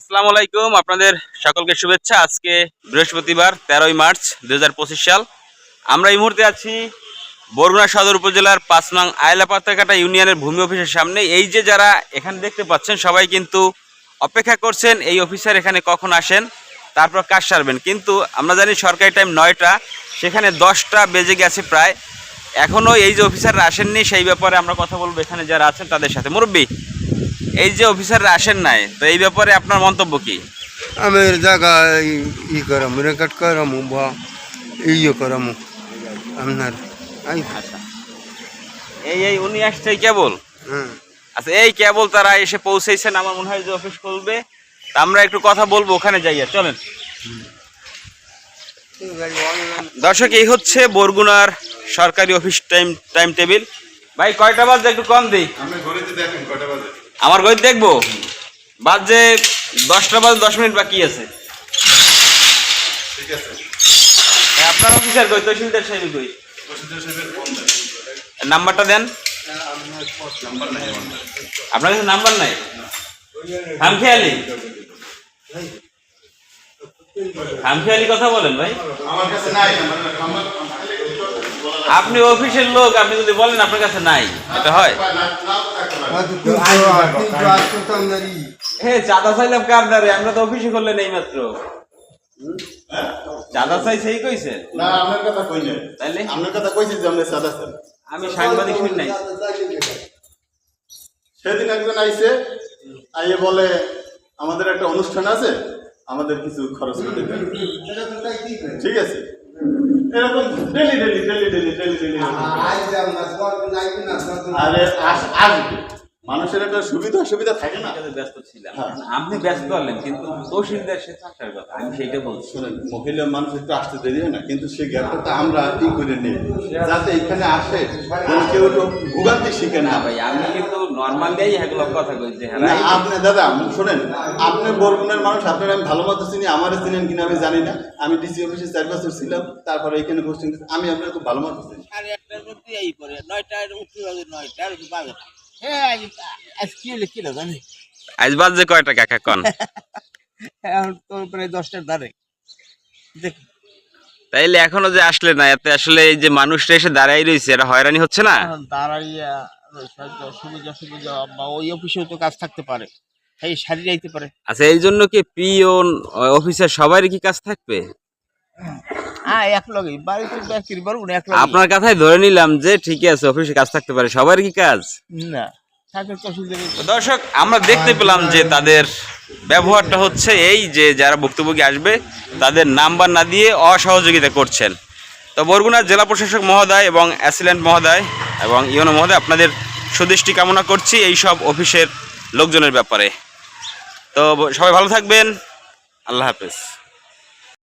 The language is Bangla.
আসসালামু আলাইকুম, আপনাদের সকলকে শুভেচ্ছা। আজকে বৃহস্পতিবার, তেরোই মার্চ, দুই হাজার পঁচিশ সাল। আমরা এই মুহূর্তে আছি বরগুনা সদর উপজেলার পাঁচ নং আয়লা পাতাকাটা ইউনিয়নের ভূমি অফিসের সামনে। এই যে যারা এখানে দেখতে পাচ্ছেন, সবাই কিন্তু অপেক্ষা করছেন, এই অফিসার এখানে কখন আসেন, তারপর কাজ সারবেন। কিন্তু আমরা জানি সরকারি টাইম নয়টা, সেখানে দশটা বেজে গেছে প্রায়। এখনও এই যে অফিসাররা আসেননি, সেই ব্যাপারে আমরা কথা বলব এখানে যারা আছেন তাদের সাথে। মুরব্বী এই যে অফিসাররা আসেন নাই তো এই ব্যাপারে আপনার মন্তব্য কি? আমের জায়গায় ই করাম রেকর্ড করাম বা ইয়ে করাম। আপনার আচ্ছা। এই এই উনি আসছে কেবল? হ্যাঁ। আচ্ছা এই কেবল তারা এসে পৌঁছেছেন আমার মনে হয় যে অফিস খুলবে। তা আমরা একটু কথা বলব ওখানে যাইয়া চলেন। দর্শক এই হচ্ছে বরগুনার সরকারি অফিস টাইম টাইম টেবিল। ভাই কয়টা বাজে একটু কম দিই? আমার ঘড়ি দেখব। বাজে দশটা বাজে দশ মিনিট বাকি আছে। হ্যাঁ, আপনার অফিসার কই তহসিলদার সাহেব কই নাম্বারটা দেন। আপনার কাছে নাম্বার নাই? খামখেয়ালি খামখেয়ালি কথা বলেন ভাই। আপনি অফিসের লোক আপনি যদি বলেন আপনার কাছে নাই এটা হয়? হ্যাঁ চাঁদা চাইলাম কার দ্বারে? আমরা তো অফিসে করলেন এই মাত্র। চাঁদা চাই সেই কইছে? না আপনার কথা কই নাই। তাইলে? আপনার কথা কইছি যে আপনি আমি সাংবাদিক শুনি নাই। সেদিন একজন আইছে আইয়ে বলে আমাদের একটা অনুষ্ঠান আছে আমাদের কিছু খরচ করতে দেন ঠিক আছে। এরকম daily daily daily daily daily daily আরে আসবে মানুষের একটা সুবিধা অসুবিধা থাকে না। ব্যস্ত ছিলাম। হ্যাঁ। আপনি ব্যস্ত হলেন কিন্তু তহসিলদার সে আসার কথা আমি সেইটা বলছি। মহিলা মানুষ একটু আসতে দেরি হয় না কিন্তু সেই গ্যাপটা আমরা ই করে নিই। যাতে এখানে আসে কেউ একটু ভোগান্তি শিখে না। ভাই আমি কিন্তু নর্মাল এগুলো কথা কইছি হ্যাঁ না, আপনি দাদা শোনেন আপনি বরগুনের মানুষ আপনার আমি ভালো মতো চিনি আমারও চিনেন কিনা আমি জানি না। আমি ডিসি অফিসে চার বছর ছিলাম তারপরে এখানে পোস্টিং আমি আপনার খুব ভালো মতো চিনি। সাড়ে আটটার মধ্যে এই করে নয়টার উঠতে হবে নয়টার বাজে না। হ্যাঁ আজ আজ কি হলে কি জানি। আজ বাজে কয়টা কাকা কন? এখন তোর প্রায় দশটার ধারে। দেখ। তাইলে এখনও যে আসলে না এতে আসলে এই যে মানুষটা এসে দাঁড়াই রয়েছে এটা হয়রানি হচ্ছে না? দাঁড়াইয়া সুবিধা সুবিধা বা ওই অফিসেও তো কাজ থাকতে পারে। এই সারি যাইতে পারে। আচ্ছা এই জন্য কি পিওন অফিসার সবারই কি কাজ থাকবে? হ্যাঁ এক লগেই। বাড়িতে চাকরি পারব এক লগে আপনার কথাই ধরে নিলাম যে ঠিকই আছে অফিসে কাজ থাকতে পারে। সবার কি কাজ? না দর্শক আমরা দেখতে পেলাম যে তাদের ব্যবহারটা হচ্ছে এই যে যারা ভুক্তভোগী আসবে তাদের নাম্বার না দিয়ে অসহযোগিতা করছেন। তো বরগুনার জেলা প্রশাসক মহোদয় এবং অ্যাসিলেন্ট মহোদয় এবং ইউনো মহোদয়, আপনাদের সুদৃষ্টি কামনা করছি এই সব অফিসের লোকজনের ব্যাপারে। তো সবাই ভালো থাকবেন। আল্লাহ হাফেজ।